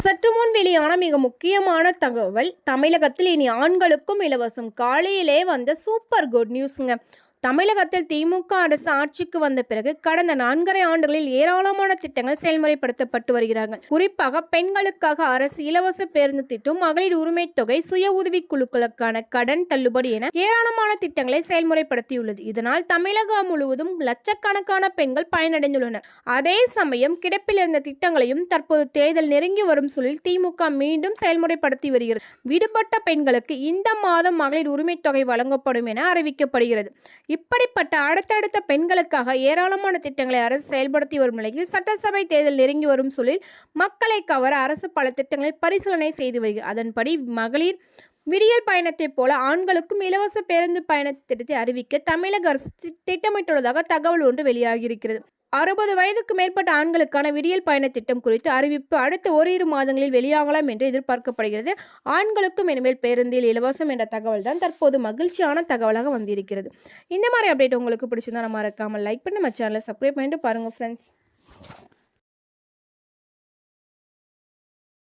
சற்று முன் வெளியான மிக முக்கியமான தகவல் தமிழகத்தில் இனி ஆண்களுக்கும் இலவசம் காலையிலே வந்த சூப்பர் குட் நியூஸுங்க. தமிழகத்தில் திமுக அரசு ஆட்சிக்கு வந்த பிறகு கடந்த நான்கரை ஆண்டுகளில் ஏராளமான திட்டங்கள் செயல்முறைப்படுத்தப்பட்டு வருகிறார்கள். குறிப்பாக பெண்களுக்காக அரசு இலவச பேருந்து திட்டம் மகளிர் உரிமை தொகை சுய உதவிக் குழுக்களுக்கான கடன் தள்ளுபடி என ஏராளமான திட்டங்களை செயல்முறைப்படுத்தியுள்ளது. இதனால் தமிழகம் முழுவதும் லட்சக்கணக்கான பெண்கள் பயனடைந்துள்ளனர். அதே சமயம் கிடப்பில் இருந்த திட்டங்களையும் தற்போது தேர்தல் நெருங்கி வரும் சூழலில் திமுக மீண்டும் செயல்முறைப்படுத்தி வருகிறது. விடுபட்ட பெண்களுக்கு இந்த மாதம் மகளிர் உரிமை தொகை வழங்கப்படும் என அறிவிக்கப்படுகிறது. இப்படிப்பட்ட அடுத்தடுத்த பெண்களுக்காக ஏராளமான திட்டங்களை அரசு செயல்படுத்தி வரும் நிலையில் சட்டசபை தேர்தல் நெருங்கி வரும் சூழலில் மக்களை கவர அரசு பல திட்டங்களை பரிசீலனை செய்து வருகிறது. அதன்படி மகளிர் விடியல் பயணத்தைப் போல ஆண்களுக்கும் இலவச பேருந்து பயண திட்டத்தை அறிவிக்க தமிழக அரசு தி- திட்டமிட்டுள்ளதாக தகவல் ஒன்று வெளியாகியிருக்கிறது. அறுபது வயதுக்கு மேற்பட்ட ஆண்களுக்கான விடியல் பயண திட்டம் குறித்து அறிவிப்பு அடுத்த ஓரிரு மாதங்களில் வெளியாகலாம் என்று எதிர்பார்க்கப்படுகிறது. ஆண்களுக்கும் இனிமேல் பேருந்தில் இலவசம் என்ற தகவல் தான் தற்போது மகிழ்ச்சியான தகவலாக வந்திருக்கிறது. இந்த மாதிரி அப்டேட் உங்களுக்கு பிடிச்சிருந்தா நம்ம மறக்காமல் லைக் பண்ணி நம்ம சேனலை சப்ஸ்கிரைப் பண்ணிட்டு பாருங்கள் ஃப்ரெண்ட்ஸ்